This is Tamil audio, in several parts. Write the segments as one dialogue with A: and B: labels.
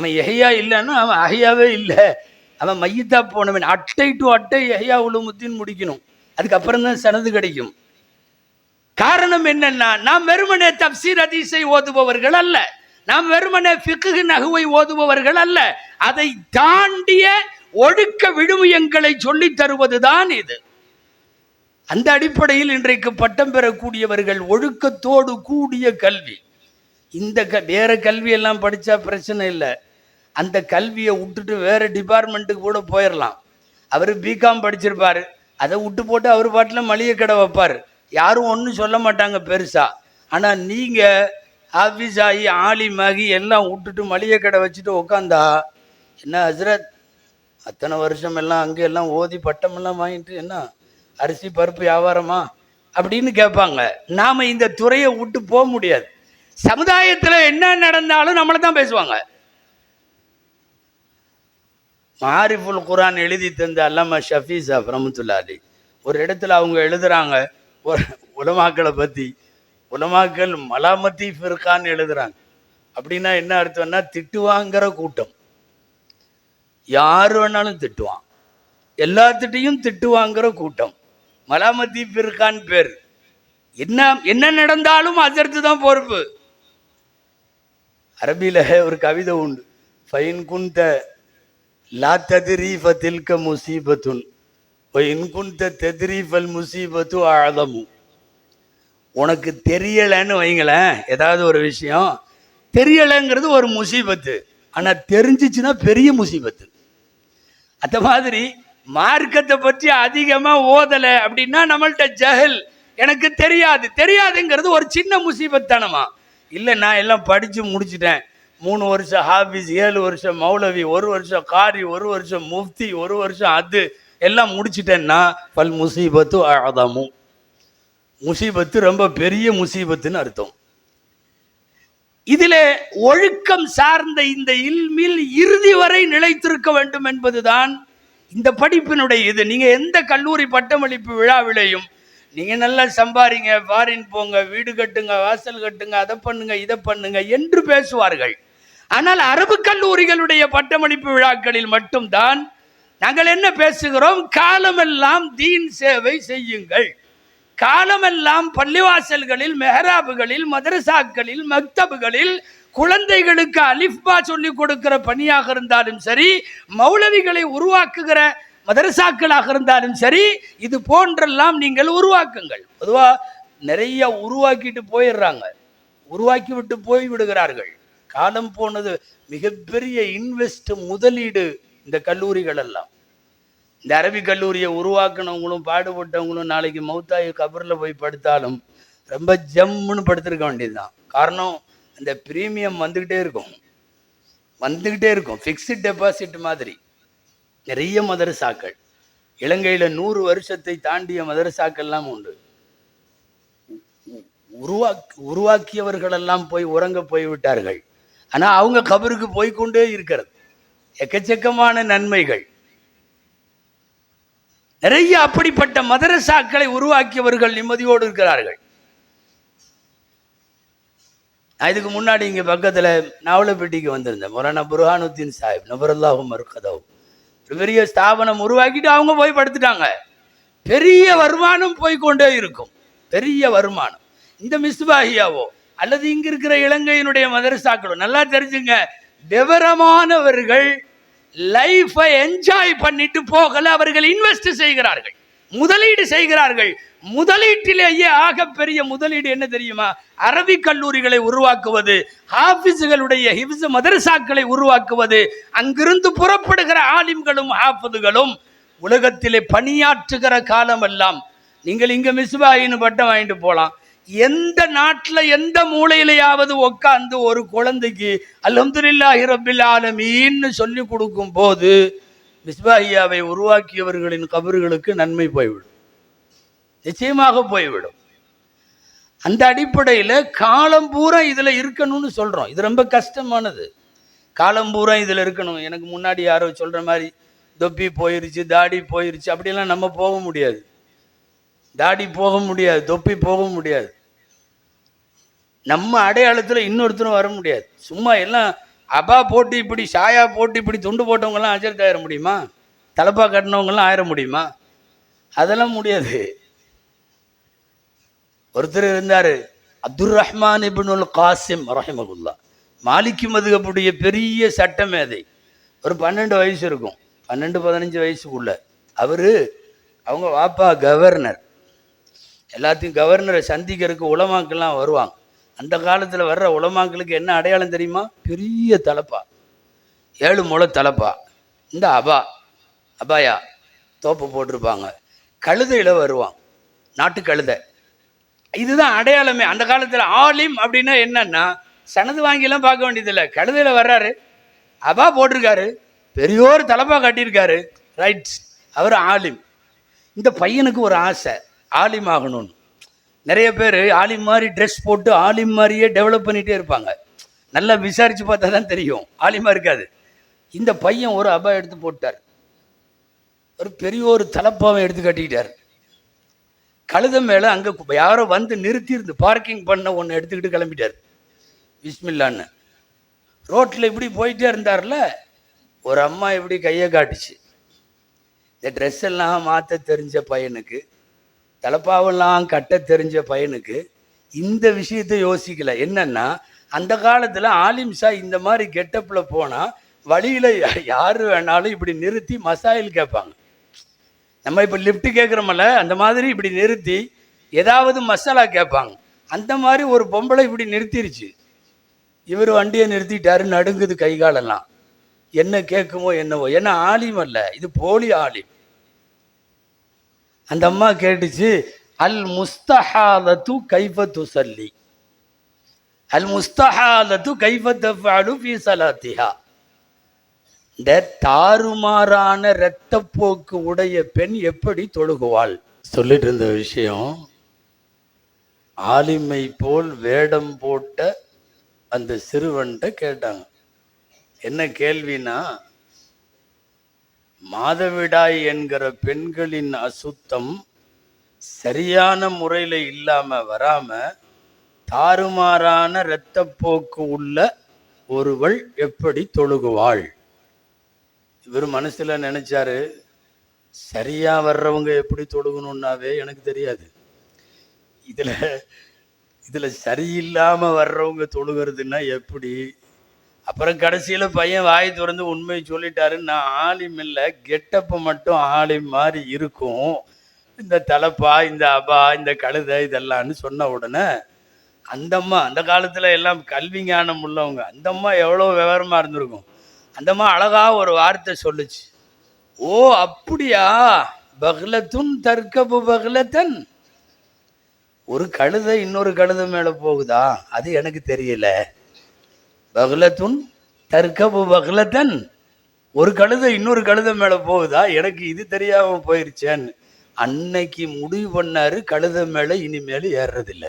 A: அவன் எஹையா இல்லைன்னா அவன் அஹையாவே இல்லை. அவன் மையத்தா போனவன். அட்டை டு அட்டை எஹையா உலுமுத்தின் முடிக்கணும். அதுக்கப்புறம் தான் சனது கிடைக்கும். காரணம் என்னன்னா நாம் வெறுமனே தப்சீர் அதிசை ஓதுபவர்கள் அல்ல. நாம் வெறுமனே ஃபிக்ஹ் நகுவை ஓதுபவர்கள் அல்ல. அதை தாண்டிய ஒழுக்க விழுமியங்களை சொல்லித் தருவதுதான் இது. அந்த அடிப்படையில் இன்றைக்கு பட்டம் பெறக்கூடியவர்கள் ஒழுக்கத்தோடு கூடிய கல்வி. இந்த க வேற கல்வி எல்லாம் படிச்சா பிரச்சனை இல்லை. அந்த கல்வியை விட்டுட்டு வேறு டிபார்ட்மெண்ட்டுக்கு கூட போயிடலாம் அவர் பிகாம் படிச்சிருப்பார். அதை விட்டு போட்டு அவர் பாட்டில் மளிகை கடை வைப்பார். யாரும் ஒன்றும் சொல்ல மாட்டாங்க பெருசாக ஆனால் நீங்கள் ஆஃபீஸ் ஆகி ஆலிமாகி எல்லாம் விட்டுட்டு மளிகை கடை வச்சுட்டு உக்காந்தா என்ன ஹசரத்? அத்தனை வருஷம் எல்லாம் அங்கே எல்லாம் ஓதி பட்டமெல்லாம் வாங்கிட்டு என்ன? அரிசி பருப்பு வியாபாரமா? அப்படின்னு கேட்பாங்க. நாம் இந்த துறையை விட்டு போக முடியாது. சமுதாயத்தில் என்ன நடந்தாலும் நம்மளை தான் பேசுவாங்க. மாரிஃபுல் குரான் எழுதி தந்த அல்லாமா ஷஃபி சாப் ஒரு இடத்துல அவங்க எழுதுறாங்க ஒரு உலமாக்களை பற்றி உலமாக்கள் மலாமத்தி ஃபிர்கான்னு எழுதுறாங்க. அப்படின்னா என்ன அர்த்தம்னா திட்டுவாங்கிற கூட்டம். யார் வேணாலும் திட்டுவான். எல்லாத்திட்டையும் திட்டுவாங்கிற கூட்டம். மலாமத்தி ஃபிர்கான் பேர். என்ன என்ன நடந்தாலும் அதற்கு தான் பொறுப்பு. அரபியில் ஒரு கவிதை உண்டு. ஃபைன் குந்த லா ததிரீஃப தில்க முசீபத்துன் ஒயின் குந்த தெதிரீஃபல் முசீபத்து ஆழமு உனக்கு தெரியலைன்னு வைங்களேன் ஏதாவது ஒரு விஷயம். தெரியலைங்கிறது ஒரு முசீபத்து. ஆனால் தெரிஞ்சிச்சுன்னா பெரிய முசீபத்து. அந்த மாதிரி மார்க்கத்தை பற்றி அதிகமாக ஓதலை அப்படின்னா நம்மள்கிட்ட ஜஹல் எனக்கு தெரியாது. தெரியாதுங்கிறது ஒரு சின்ன முசீபத்தானமா. இல்லை நான் எல்லாம் படித்து முடிச்சிட்டேன். மூணு வருஷம் ஹாஃபீஸ் ஏழு வருஷம் மௌலவி ஒரு வருஷம் காரி ஒரு வருஷம் முஃப்தி ஒரு வருஷம் அது. எல்லாம் முடிச்சிட்டேன்னா பல் முசீபத்து ஆதாமும் முசீபத்து ரொம்ப பெரிய முசீபத்துன்னு அர்த்தம். இதில் ஒழுக்கம் சார்ந்த இந்த இல்மில் இறுதி வரை நிலைத்திருக்க வேண்டும் என்பதுதான் இந்த படிப்பினுடைய இது. நீங்கள் எந்த கல்லூரி பட்டமளிப்பு விழாவிலையும் நீங்கள் நல்லா சம்பாரிங்க ஃபாரின் போங்க வீடு கட்டுங்க வாசல் கட்டுங்க அதை பண்ணுங்க இதை பண்ணுங்க என்று பேசுவார்கள். ஆனால் அரபு கல்லூரிகளுடைய பட்டமளிப்பு விழாக்களில் மட்டும்தான் நாங்கள் என்ன பேசுகிறோம்? காலமெல்லாம் தீன் சேவை செய்யுங்கள். காலமெல்லாம் பள்ளிவாசல்களில் மெஹராபுகளில் மதரசாக்களில் மக்தபுகளில் குழந்தைகளுக்கு அலிஃபா சொல்லிக் கொடுக்கிற பணியாக இருந்தாலும் சரி மௌலவிகளை உருவாக்குகிற மதரசாக்களாக இருந்தாலும் சரி இது போன்றெல்லாம் நீங்கள் உருவாக்குங்கள். பொதுவாக நிறைய உருவாக்கிட்டு போயிடுறாங்க. உருவாக்கி விட்டு போய் விடுகிறார்கள். காலம் போனது மிகப்பெரிய இன்வெஸ்ட் முதலீடு இந்த கல்லூரிகள் எல்லாம் இந்த அரபி கல்லூரியை உருவாக்குனவங்களும் பாடுபட்டவங்களும் நாளைக்கு மௌத்தாயி கபரில் போய் படுத்தாலும் ரொம்ப ஜம்முன்னு படுத்திருக்க வேண்டியதுதான். காரணம் இந்த ப்ரீமியம் வந்துக்கிட்டே இருக்கும். வந்துக்கிட்டே இருக்கும். ஃபிக்ஸ்டு டெபாசிட் மாதிரி. நிறைய மதரசாக்கள். இலங்கையில் நூறு வருஷத்தை தாண்டிய மதரசாக்கள்லாம் உண்டு. உருவாக்கி உருவாக்கியவர்களெல்லாம் போய் உறங்க போய் விட்டார்கள் ஆனால் அவங்க கபருக்கு போய்க்கொண்டே இருக்கிறது. எக்கச்சக்கமான நன்மைகள். நிறைய அப்படிப்பட்ட மதரசாக்களை உருவாக்கியவர்கள் நிம்மதியோடு இருக்கிறார்கள். நான் இதுக்கு முன்னாடி இங்கே பக்கத்தில் நாவலப்பேட்டைக்கு வந்திருந்தேன். மொரானா புர்ஹானுத்தீன் சாஹிப் நபரல்லாஹும் மருக்கதாவும் ஒரு பெரிய ஸ்தாபனம் உருவாக்கிட்டு அவங்க போய் படுத்துட்டாங்க. பெரிய வருமானம் போய்க்கொண்டே இருக்கும். பெரிய வருமானம். இந்த மிஸ்பாஹியாவோ அல்லது இங்க இருக்கிற இலங்கையினுடைய மதரசாக்களும் நல்லா தெரிஞ்சுங்க. விவரமானவர்கள் லைஃபை என்ஜாய் பண்ணிட்டு போகல அவர்கள் இன்வெஸ்ட் செய்கிறார்கள். முதலீடு செய்கிறார்கள். முதலீட்டிலேயே ஆகப்பெரிய முதலீடு என்ன தெரியுமா? அரபி கல்லூரிகளை உருவாக்குவது ஹாஃபிஸுகளுடைய ஹிப்ஸ் மதரசாக்களை உருவாக்குவது அங்கிருந்து புறப்படுகிற ஆலிம்களும் ஹாஃபதுகளும் உலகத்திலே பணியாற்றுகிற காலமெல்லாம். நீங்கள் இங்கே மிஸ்பாயின்னு பட்டம் வாங்கிட்டு போகலாம் எந்த நாட்டில் எந்த மூலையிலையாவது உட்காந்து ஒரு குழந்தைக்கு அல்ஹம்துலில்லாஹி ரப்பில் ஆலமீன்னு சொல்லி கொடுக்கும் போது மிஸ்பாஹியாவை உருவாக்கியவர்களின் கபர்களுக்கு நன்மை போய்விடும். நிச்சயமாக போய்விடும். அந்த அடிப்படையில் காலம் பூரா இதில் இருக்கணும்னு சொல்கிறோம் இது ரொம்ப கஷ்டமானது. காலம் பூரா இதில் இருக்கணும். எனக்கு முன்னாடி யாரோ சொல்கிற மாதிரி தொப்பி போயிருச்சு தாடி போயிருச்சு அப்படிலாம் நம்ம போக முடியாது. தாடி போக முடியாது தொப்பி போக முடியாது. நம்ம அடையாளத்தில் இன்னொருத்தரும் வர முடியாது. சும்மா எல்லாம் அபா போட்டு இப்படி சாயா போட்டு இப்படி துண்டு போட்டவங்கெல்லாம் ஆச்சரியத்தை ஆயிட முடியுமா? தலப்பா கட்டினவங்கெல்லாம் ஆயிட முடியுமா? அதெல்லாம் முடியாது. ஒருத்தர் இருந்தார் அப்துல் ரஹ்மான் இபின் காசிம் ரஹிமகுல்லா மாலிக்கு மதுகப்புடைய பெரிய சட்ட மேதை ஒரு பன்னெண்டு வயசு இருக்கும். பன்னெண்டு பதினஞ்சு வயசுக்குள்ள. அவர் அவங்க வாப்பா கவர்னர். எல்லாத்தையும் கவர்னரை சந்திக்கிறதுக்கு உலமாக்கெல்லாம் வருவாங்க. அந்த காலத்தில் வர்ற உலமாக்களுக்கு என்ன அடையாளம் தெரியுமா? பெரிய தலப்பா. ஏழு முளை தலப்பா. இந்த அபா அபாயா தோப்பு போட்டிருப்பாங்க. கழுதையில் வருவான். நாட்டு கழுதை. இதுதான் அடையாளமே. அந்த காலத்தில் ஆலிம் அப்படின்னா என்னன்னா சனது வாங்கிலாம் பார்க்க வேண்டியதில்லை. கழுதையில் வர்றாரு. அபா போட்டிருக்காரு. பெரியோர் தலப்பா கட்டியிருக்காரு. ரைட். அவர் ஆலிம். இந்த பையனுக்கு ஒரு ஆசை. ஆலிம் ஆகணும்னு. நிறைய பேர் ஆலிம் மாதிரி ட்ரெஸ் போட்டு ஆலிம் மாதிரியே டெவலப் பண்ணிகிட்டே இருப்பாங்க. நல்லா விசாரித்து பார்த்தா தான் தெரியும் ஆலிமா இருக்காது. இந்த பையன் ஒரு அபா எடுத்து போட்டார். ஒரு பெரிய ஒரு தலப்பாவை எடுத்து கட்டிக்கிட்டார். கழுத மேலே அங்கே யாரோ வந்து நிறுத்தியிருந்து பார்க்கிங் பண்ண ஒன்று எடுத்துக்கிட்டு கிளம்பிட்டார். விஸ்மில்லான்னு ரோட்டில் இப்படி போயிட்டே இருந்தார்ல ஒரு அம்மா இப்படி கையை காட்டுச்சு. இந்த ட்ரெஸ் எல்லாம் மாற்ற தெரிஞ்ச பையனுக்கு தலப்பாவெல்லாம் கட்ட தெரிஞ்ச பையனுக்கு இந்த விஷயத்த யோசிக்கல. என்னன்னா அந்த காலத்தில் ஆலிம்ஷா இந்த மாதிரி கெட்டப்பில் போனால் வழியில் யார் வேணாலும் இப்படி நிறுத்தி மசாயில் கேட்பாங்க. நம்ம இப்போ லிஃப்ட்டு கேட்குறோமல்ல அந்த மாதிரி இப்படி நிறுத்தி ஏதாவது மசாலா கேட்பாங்க. அந்த மாதிரி ஒரு பொம்பளை இப்படி நிறுத்திருச்சு. இவர் வண்டியை நிறுத்திட்டாரு நடுங்குது கை காலெல்லாம். என்ன கேட்குமோ என்னவோ. ஏன்னா ஆலிம் அல்ல இது போலி ஆலிம். அந்த அம்மா கேட்டுச்சு அல் முஸ்தஹாலத்து கைஃப துசல்லி. அல் முஸ்தஹாலத்து கைஃப தஃபாலு ஃபீ சலாத்திஹா. இந்த தாறுமாறான இரத்தப்போக்கு உடைய பெண் எப்படி தொழுகுவாள்? சொல்லிட்டு இருந்த விஷயம் ஆலிமை போல் வேடம் போட்ட அந்த சிறுவன்கிட்ட கேட்டாங்க. என்ன கேள்வினா மாதவிடாய் என்கிற பெண்களின் அசுத்தம் சரியான முறையில் இல்லாமல் வராமல் தாறுமாறான இரத்தப்போக்கு உள்ள ஒருவள் எப்படி தொழுகுவாள்? இவர் மனசில் நினச்சாரு சரியாக வர்றவங்க எப்படி தொழுகணுன்னாவே எனக்கு தெரியாது. இதில் இதில் சரியில்லாமல் வர்றவங்க தொழுகிறதுன்னா எப்படி? அப்புறம் கடைசியில் பையன் வாய் திறந்து உண்மையை சொல்லிட்டாரு நான் ஆலிம் இல்லை கெட்டப்பு மட்டும் ஆலிம் மாதிரி இருக்கும். இந்த தலப்பா இந்த அபா இந்த கழுதை இதெல்லாம்னு சொன்ன உடனே அந்தம்மா அந்த காலத்தில் எல்லாம் கல்வி ஞானம் உள்ளவங்க அந்தம்மா எவ்வளோ விவரமாக இருந்திருக்கும். அந்தம்மா அழகாக ஒரு வார்த்தை சொல்லுச்சு. ஓ அப்படியா? பகலத்துன் தற்கபு பகலத்தன் ஒரு கழுதை இன்னொரு கழுதை மேலே போகுதா? அது எனக்கு தெரியல. பகலத்துன் தற்கபு பகலத்தன். ஒரு கழுதை இன்னொரு கழுதை மேலே போகுதா? எனக்கு இது தெரியாமல் போயிருச்சேன்னு அன்னைக்கு முடிவு பண்ணாரு கழுதை மேலே இனிமேல் ஏறுறதில்ல.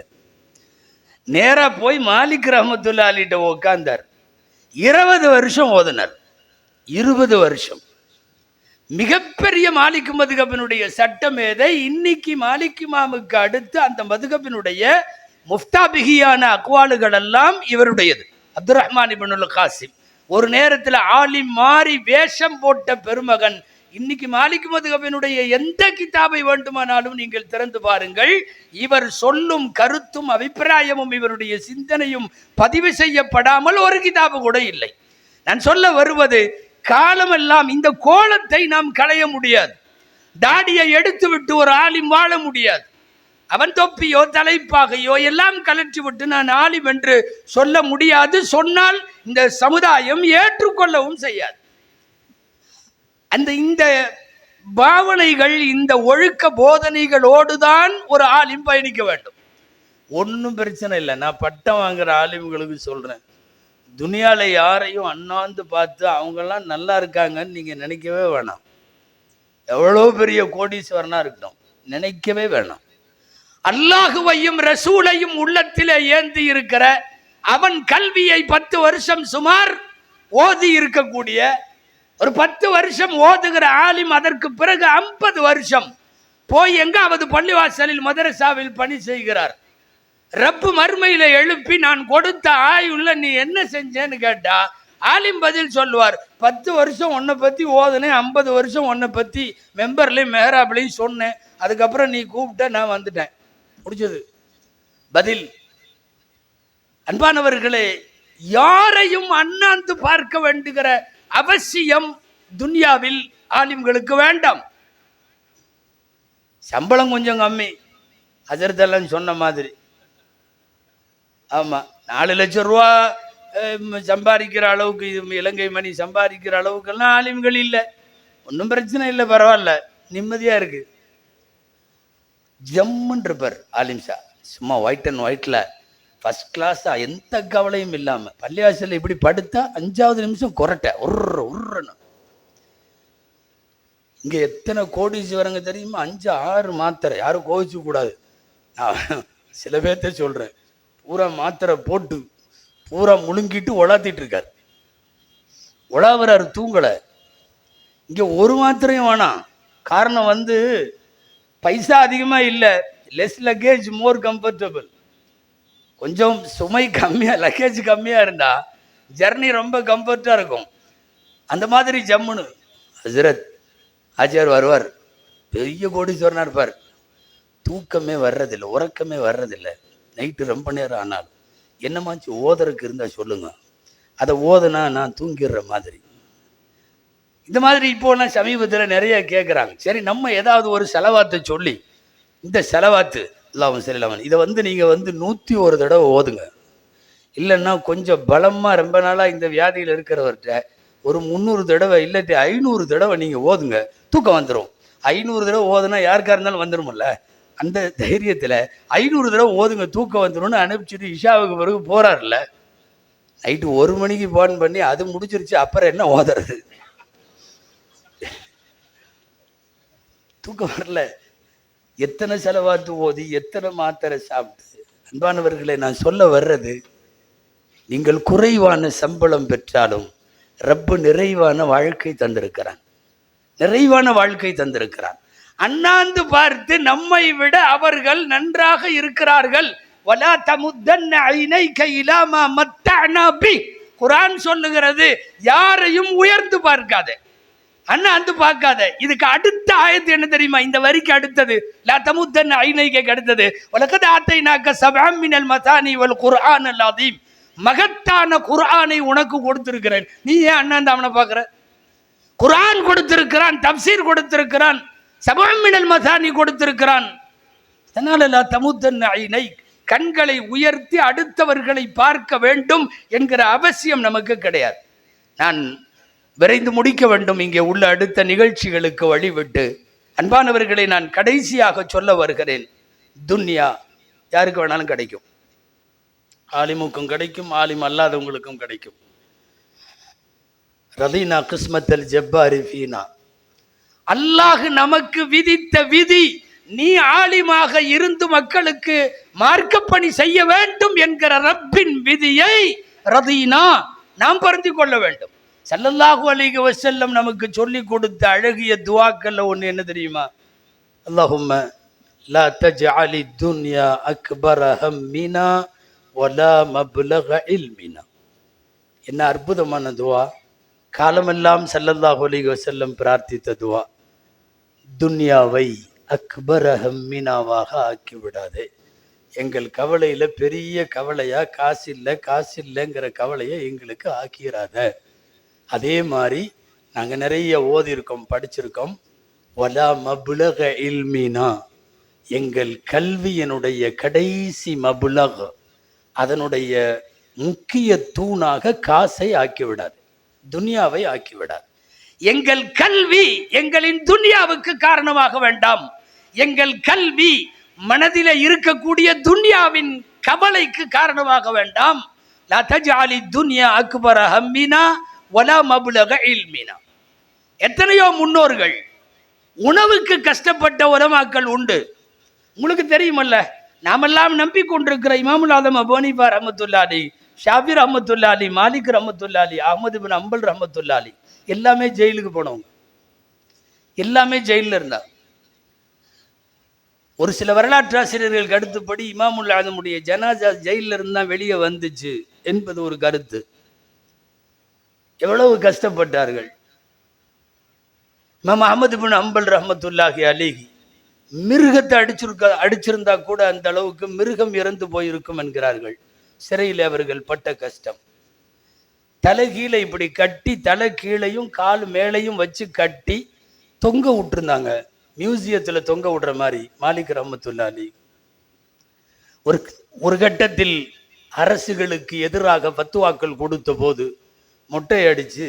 A: நேராக போய் மாலிக் ரஹமத்துல்லா அலிட்ட உக்காந்தார். இருபது வருஷம் ஓதுனார். இருபது வருஷம். மிகப்பெரிய மாலிக் சட்ட சட்டமேதை இன்னைக்கு மாலிக் மாமுக்கு அடுத்து அந்த மதுகப்பினுடைய முஃப்தாபிகியான அக்வாலுகள் எல்லாம் இவருடையது. அப்துல் ரஹ்மான் இபனுல் காசிம். ஒரு நேரத்தில் ஆலி மாறி வேஷம் போட்ட பெருமகன் இன்னைக்கு மாலிக் மதுகபினுடைய எந்த கிதாபை வேண்டுமானாலும் நீங்கள் திறந்து பாருங்கள். இவர் சொல்லும் கருத்தும் அபிப்பிராயமும் இவருடைய சிந்தனையும் பதிவு செய்யப்படாமல் ஒரு கிதாபு கூட இல்லை. நான் சொல்ல வருவது காலமெல்லாம் இந்த கோலத்தை நாம் களைய முடியாது. தாடியை எடுத்து விட்டு ஒரு ஆலிம் வாழ முடியாது. அவன் தொப்பியோ தலைப்பாகையோ எல்லாம் கலற்றி விட்டு நான் ஆலிம் என்று சொல்ல முடியாது. சொன்னால் இந்த சமுதாயம் ஏற்றுக்கொள்ளவும் செய்யாது. அந்த இந்த பாவனைகள் இந்த ஒழுக்க போதனைகளோடு தான் ஒரு ஆலிம் பயணிக்க வேண்டும். ஒன்றும் பிரச்சனை இல்லை. நான் பட்டம் வாங்குற ஆலிம்களுக்கு சொல்றேன். துனியாவில் யாரையும் அண்ணாந்து பார்த்து அவங்கெல்லாம் நல்லா இருக்காங்கன்னு நீங்கள் நினைக்கவே வேணாம். எவ்வளோ பெரிய கோடீஸ்வரனாக இருக்கட்டும். நினைக்கவே வேணாம். அல்லாஹுவையும் ரசூலையும் உள்ளத்திலே ஏந்தி இருக்கிற அவன் கல்வியை பத்து வருஷம் சுமார் ஓதி இருக்கக்கூடிய ஒரு பத்து வருஷம் ஓதுகிற ஆலிம் அதற்கு பிறகு ஐம்பது வருஷம் போய் எங்காவது பள்ளிவாசலில் மதரசாவில் பணி செய்கிறார். ரப்பு மறுமையில எழுப்பி நான் கொடுத்த ஆயுள்ள நீ என்ன செஞ்சேன்னு கேட்டா ஆலிம் பதில் சொல்லுவார் பத்து வருஷம் உன்னை பற்றி ஓதுனேன் ஐம்பது வருஷம் உன்னை பற்றி மெம்பர்லையும் மெஹராப்லையும் சொன்னேன். அதுக்கப்புறம் நீ கூப்பிட்ட நான் வந்துட்டேன். முடிஞ்சது. பதில் அன்பானவர்களே யாரையும் அண்ணாந்து பார்க்க வேண்டுகிற அவசியம் துன்யாவில் ஆலிம்களுக்கு வேண்டாம். சம்பளம் கொஞ்சம் கம்மி. அஜர்தெல்லாம் சொன்ன மாதிரி. ஆமாம் நாலு லட்சம் ரூபா சம்பாதிக்கிற அளவுக்கு இது இலங்கை மணி சம்பாதிக்கிற அளவுக்கெல்லாம் ஆலிம்கள் இல்லை. ஒன்றும் பிரச்சனை இல்லை பரவாயில்ல. நிம்மதியாக இருக்கு. ஜம்முன்னு இருப்பார் ஆலிம்ஷா சும்மா ஒயிட் அண்ட் ஒயிட்டில் ஃபஸ்ட் கிளாஸாக எந்த கவலையும் இல்லாமல் பள்ளிவாசலில் இப்படி படுத்தா அஞ்சாவது நிமிஷம் கொரட்டை உர்ற உர்றணும் இங்கே எத்தனை கோடீஸ்வரங்க தெரியுமா? அஞ்சு ஆறு மாத்திரை. யாரும் கோவிச்சு கூடாது. நான் சில பேர்த்த சொல்கிறேன் பூரா மாத்திரை போட்டு பூரா முழுங்கிட்டு உலாத்திட்டு இருக்கார். உலாவுறாரு தூங்கலை. இங்கே ஒரு மாத்திரையும் வேணாம். காரணம் வந்து பைசா அதிகமாக இல்லை. லெஸ் லக்கேஜ் மோர் கம்ஃபர்டபுள் கொஞ்சம் சுமை கம்மியாக லக்கேஜ் கம்மியாக இருந்தால் ஜர்னி ரொம்ப கம்ஃபர்ட்டாக இருக்கும். அந்த மாதிரி ஜம்முன்னு ஹசரத் ஆச்சியார் வருவார். பெரிய கோடீஸ்வரனாக இருப்பார். தூக்கமே வர்றதில்லை உறக்கமே வர்றதில்லை. நைட்டு ரொம்ப நேரம் ஆனாலும். என்னமாச்சு ஓதறக்கு இருந்தால் சொல்லுங்க. அதை ஓதுனா நான் தூங்கிடுற மாதிரி. இந்த மாதிரி இப்போலாம் சமீபத்தில் நிறைய கேட்குறாங்க சரி நம்ம ஏதாவது ஒரு செலவாத்தை சொல்லி இந்த செலவாத்து இல்லாமல் சரி இல்லாமல் இதை வந்து நீங்கள் வந்து நூற்றி ஒரு தடவை ஓதுங்க. இல்லைன்னா கொஞ்சம் பலமாக ரொம்ப நாளாக இந்த வியாதியில் இருக்கிறவர்கிட்ட ஒரு முந்நூறு தடவை இல்லாட்டி ஐநூறு தடவை நீங்கள் ஓதுங்க. தூக்கம் வந்துடும் ஐநூறு தடவை ஓதுனா யாருக்காக இருந்தாலும் வந்துடும்ல அந்த தைரியத்தில் ஐநூறு தடவை ஓதுங்க தூக்கம் வந்துடும்னு அனுப்பிச்சிட்டு இஷாவுக்கு பிறகு போகிறார்ல நைட்டு ஒரு மணிக்கு ஃபோன் பண்ணி அது முடிச்சிருச்சு அப்புறம் என்ன ஓதுறது? தூக்கம் வரல. எத்தனை செலவாத்து ஓதி எத்தனை மாத்திரை சாப்பிட்டு அன்பானவர்களை நான் சொல்ல வர்றது நீங்கள் குறைவான சம்பளம் பெற்றாலும் ரப்பு நிறைவான வாழ்க்கை தந்திருக்கிறான். நிறைவான வாழ்க்கை தந்திருக்கிறான். அண்ணாந்து பார்த்து நம்மை விட அவர்கள் நன்றாக இருக்கிறார்கள். வலா தமுத்தன்ன ஐனை கையிலாமா மத்த பி. குரான் சொல்லுகிறது யாரையும் உயர்ந்து பார்க்காதே. அண்ணா அந்த பார்க்காத. இதுக்கு அடுத்த ஆயத்து என்ன தெரியுமா? இந்த வரிக்கு அடுத்தது. லா தமுத்தன் ஐநைக்கு அடுத்தது. உலகத ஆத்தை நாக்க சபாமினல் மசானி வல் குர்ஆன் அல்லாதீம் மகத்தான குர்ஆனை உனக்கு கொடுத்திருக்கிறேன். நீ ஏன் அண்ணாந்து அவனை பார்க்குற? குர்ஆன் கொடுத்திருக்கிறான் தப்சீர் கொடுத்திருக்கிறான் சபாமினல் மதானி மசானி கொடுத்திருக்கிறான். அதனால லா தமுத்தன் ஐநை கண்களை உயர்த்தி அடுத்தவர்களை பார்க்க வேண்டும் என்கிற அவசியம் நமக்கு கிடையாது. நான் விரைந்து முடிக்க வேண்டும். இங்கே உள்ள அடுத்த நிகழ்ச்சிகளுக்கு வழிவிட்டு அன்பானவர்களை நான் கடைசியாக சொல்ல வருகிறேன். துன்யா யாருக்கு வேணாலும் கிடைக்கும். ஆலிமுக்கும் கிடைக்கும் ஆலிம் அல்லாதவங்களுக்கும் கிடைக்கும். ரதீனா கிஸ்மத்தல் ஜப்பாரி ஃபீனா. அல்லாஹ் நமக்கு விதித்த விதி நீ ஆலிமாக இருந்து மக்களுக்கு மார்க்கப்பணி செய்ய வேண்டும் என்கிற ரப்பின் விதியை ரதீனா நாம் பருந்திக் கொள்ள வேண்டும். சல்லல்லாஹு அலிக வசல்லம் நமக்கு சொல்லி கொடுத்த அழகிய துவாக்கல்ல ஒன்று என்ன தெரியுமா? அல்லாஹும்ம லா தஜ்அலி துன்யா அக்பர மீனா ஒலா மப்லக இல்மினா. என்ன அற்புதமான துவா. காலமெல்லாம் சல்லல்லாஹு அலிக வசல்லம் பிரார்த்தித்த துவா. துன்யாவை அக்பர் ஹம்மினாவாக ஆக்கி விடாதே எங்கள் கவலையில் பெரிய கவலையாக காசு இல்லை காசு இல்லைங்கிற கவலையை எங்களுக்கு ஆக்கிராத. அதே மாதிரி நாங்கள் நிறைய ஓதியிருக்கோம் படிச்சிருக்கோம். வலா மபுலக இல்மினா எங்கள் கல்வியினுடைய கடைசி மபுலக அதனுடைய முக்கிய தூணாக காசை ஆக்கிவிடாது துனியாவை ஆக்கிவிடாது. எங்கள் கல்வி எங்களின் துன்யாவுக்கு காரணமாக வேண்டாம். எங்கள் கல்வி மனதில இருக்கக்கூடிய துன்யாவின் கவலைக்கு காரணமாக வேண்டாம். லா துன்யா அக்பர ஹம்மினா வலா மபுலக இல்மினா எத்தனையோ முன்னோர்கள் உணவுக்கு கஷ்டப்பட்ட உலமாக்கள் உண்டு. உங்களுக்கு தெரியுமல்ல நாமெல்லாம் நம்பிக்கொண்டிருக்கிற இமாமுல் ஆதம் அபோனிபா ரஹமத்துல்லாலி ஷாபி ரஹமத்துல்லாலி மாலிக் ரஹமத்துல்லாலி அஹமது பின் அம்பல் ரஹமத்துல்லாலி எல்லாமே ஜெயிலுக்கு போனவங்க. எல்லாமே ஜெயிலில் இருந்தார் ஒரு சில வரலாற்றாசிரியர்களுக்கு அடுத்தபடி இமாமுல் ஆதமுடைய ஜனாஜா ஜெயிலில் இருந்தால் வெளியே வந்துச்சு என்பது ஒரு கருத்து. எவ்வளவு கஷ்டப்பட்டார்கள். நம்ம அஹமது பின் அம்பல் ரஹமத்துல்லாஹி அலிஹி மிருகத்தை அடிச்சிருக்க அடிச்சிருந்தா கூட அந்த அளவுக்கு மிருகம் இறந்து போயிருக்கும் என்கிறார்கள். சிறையில் அவர்கள் பட்ட கஷ்டம். தலை கீழே இப்படி கட்டி தலை கீழையும் கால் மேலையும் வச்சு கட்டி தொங்க விட்டுருந்தாங்க. மியூசியத்தில் தொங்க விடுற மாதிரி மாலிக் ரஹமத்துல்லா அலி ஒரு ஒரு கட்டத்தில் அரசுகளுக்கு எதிராக பத்துவாக்கள் கொடுத்த போது மொட்டை அடித்து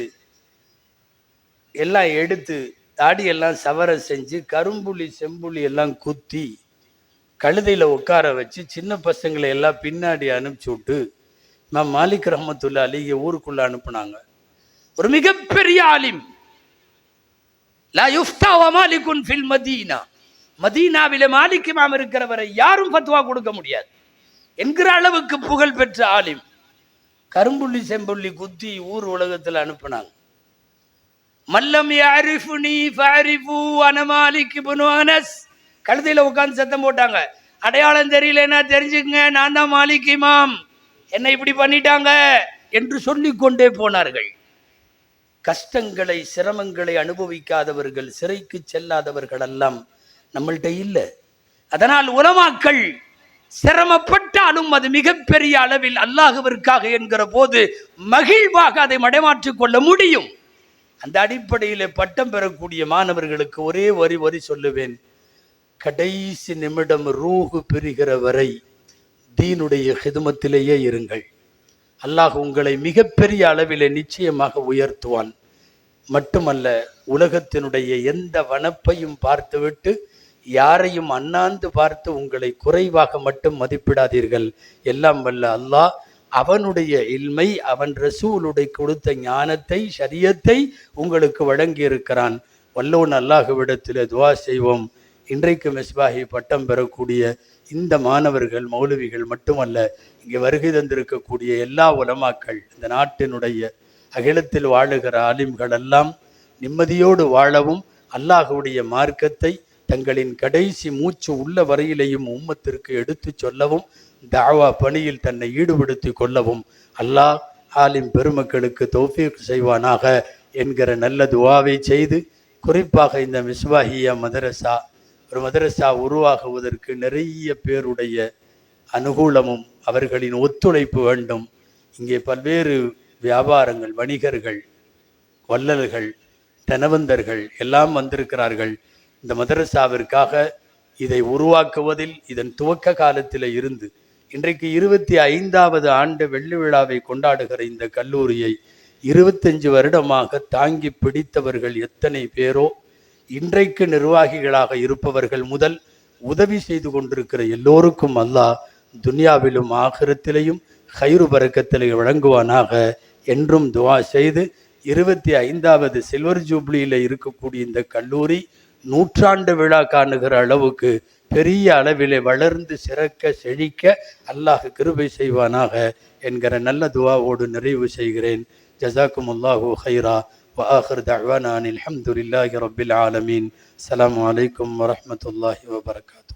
A: எல்லாம் எடுத்து தாடியெல்லாம் சவர செஞ்சு கரும்புலி செம்புலி எல்லாம் குத்தி கழுதையில் உட்கார வச்சு சின்ன பசங்களை எல்லாம் பின்னாடி அனுப்பிச்சி விட்டு நான் மாலிக் ரஹமத்துல்லா அலியை ஊருக்குள்ளே அனுப்புனாங்க. ஒரு மிகப்பெரிய ஆலிம். லா யுஃப்தா வ மாலிகுன் ஃபில் மதீனா. மதீனாவில் மாலிக் இமாம் இருக்கிறவரை யாரும் பத்துவா கொடுக்க முடியாது. என்கிற அளவுக்கு புகழ் பெற்ற ஆலிம். கரும்புள்ளி செம்புள்ளி குத்தி ஊர் உலகத்தில் அனுப்புனாங்க. மல்லம் யாரிஃபுனி ஃபாரிஃபு அன அனஸ். கழுதையில் உட்காந்து சத்தம் போட்டாங்க. அடையாளம் தெரியலன்னா தெரிஞ்சுக்கங்க நான் தான் மாலிக் இமாம். என்னை இப்படி பண்ணிட்டாங்க என்று சொல்லிக்கொண்டே போனார்கள். கஷ்டங்களை சிரமங்களை அனுபவிக்காதவர்கள் சிறைக்கு செல்லாதவர்கள் எல்லாம் நம்மள்கிட்ட இல்லை. அதனால் உலமாக்கள் சிரமப்பட்டாலும் அது மிகப்பெரிய அளவில் அல்லாஹுவிற்காக என்கிற போது மகிழ்வாக அதை மடைமாற்றிக் கொள்ள முடியும். அந்த அடிப்படையில் பட்டம் பெறக்கூடிய மாணவர்களுக்கு ஒரே வரி வரி சொல்லுவேன். கடைசி நிமிடம் ரூஹு பிரிகிற வரை தீனுடைய ஹிதுமத்திலேயே இருங்கள். அல்லாஹ் உங்களை மிகப்பெரிய அளவிலே நிச்சயமாக உயர்த்துவான். மட்டுமல்ல உலகத்தினுடைய எந்த வனப்பையும் பார்த்துவிட்டு யாரையும் அண்ணாந்து பார்த்து உங்களை குறைவாக மட்டும் மதிப்பிடாதீர்கள். எல்லாம் வல்ல அல்லாஹ் அவனுடைய இல்மை அவன் ரசூலுடைய கொடுத்த ஞானத்தை சரியத்தை உங்களுக்கு வழங்கி இருக்கிறான் வல்லோன் அல்லாஹுவிடத்தில் துவா செய்வோம். இன்றைக்கு மிஸ்பாகி பட்டம் பெறக்கூடிய இந்த மாணவர்கள் மௌலவிகள் மட்டுமல்ல இங்கே வருகை தந்திருக்கக்கூடிய எல்லா உலமாக்கள் இந்த நாட்டினுடைய அகிலத்தில் வாழுகிற ஆலிம்கள் எல்லாம் நிம்மதியோடு வாழவும் அல்லாஹுடைய மார்க்கத்தை தங்களின் கடைசி மூச்சு உள்ள வரையிலேயும் உம்மத்திற்கு எடுத்துச் சொல்லவும் தாவா பணியில் தன்னை ஈடுபடுத்தி கொள்ளவும் அல்லாஹ் ஆலிம் பெருமக்களுக்கு தௌஃபீக் செய்வானாக என்கிற நல்ல துவாவை செய்து குறிப்பாக இந்த மிஸ்வாஹியா மதரசா ஒரு மதரசா உருவாகுவதற்கு நிறைய பேருடைய அனுகூலமும் அவர்களின் ஒத்துழைப்பு வேண்டும். இங்கே பல்வேறு வியாபாரங்கள் வணிகர்கள் வள்ளல்கள் தனவந்தர்கள் எல்லாம் வந்திருக்கிறார்கள். இந்த மதரசாவிற்காக இதை உருவாக்குவதில் இதன் துவக்க காலத்தில் இருந்து இன்றைக்கு இருபத்தி ஐந்தாவது ஆண்டு வெள்ளி விழாவை கொண்டாடுகிற இந்த கல்லூரியை இருபத்தஞ்சு வருடமாக தாங்கி பிடித்தவர்கள் எத்தனை பேரோ இன்றைக்கு நிர்வாகிகளாக இருப்பவர்கள் முதல் உதவி செய்து கொண்டிருக்கிற எல்லோருக்கும் அல்லாஹ் துனியாவிலும் ஆகிரத்திலையும் ஹைரு பறக்கத்திலே வழங்குவானாக என்றும் துவா செய்து இருபத்தி ஐந்தாவது சில்வர் ஜூப்ளியில் இருக்கக்கூடிய இந்த கல்லூரி நூற்றாண்டு விழா காணுகிற அளவுக்கு பெரிய அளவிலே வளர்ந்து சிறக்க செழிக்க அல்லாஹ் கிருபை செய்வானாக என்கிற நல்ல துவாவோடு நிறைவு செய்கிறேன் ஜசாக்கும் அல்லாஹூ ஹைரா وآخر دعوانا أن الحمد لله رب العالمين السلام عليكم ورحمة الله وبركاته